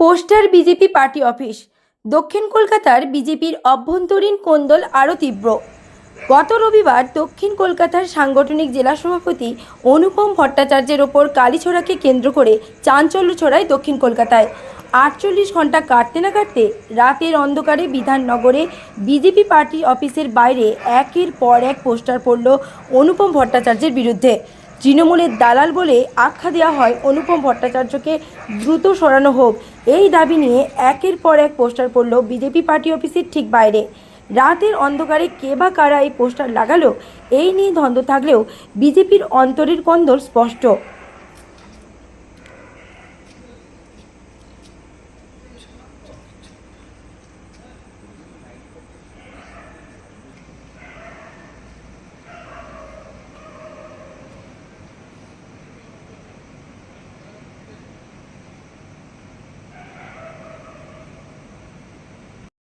Poster BJP party office. দক্ষিণ কলকাতার বিজেপির অভ্যন্তরীণ কোন্দল আরও তীব্র। গত রবিবার দক্ষিণ কলকাতার সাংগঠনিক জেলা সভাপতি অনুপম ভট্টাচার্যের ওপর কালীছড়াকে কেন্দ্র করে চাঞ্চল্য ছড়ায় দক্ষিণ কলকাতায়। আটচল্লিশ ঘণ্টা কাটতে না কাটতে রাতের অন্ধকারে বিধাননগরে বিজেপি পার্টি অফিসের বাইরে একের পর এক পোস্টার পড়ল অনুপম ভট্টাচার্যের বিরুদ্ধে। তৃণমূলের দালাল বলে আখ্যা দেওয়া হয় অনুপম ভট্টাচার্যকে দ্রুত সরানো হোক। এই দাবি নিয়ে একের পর এক পোস্টার পড়ল বিজেপি পার্টি অফিসের ঠিক বাইরে। রাতের অন্ধকারে কে বা কারা এই পোস্টার লাগালো, এই নিয়ে ধন্দ থাকলেও বিজেপির অন্তরের কন্দর স্পষ্ট।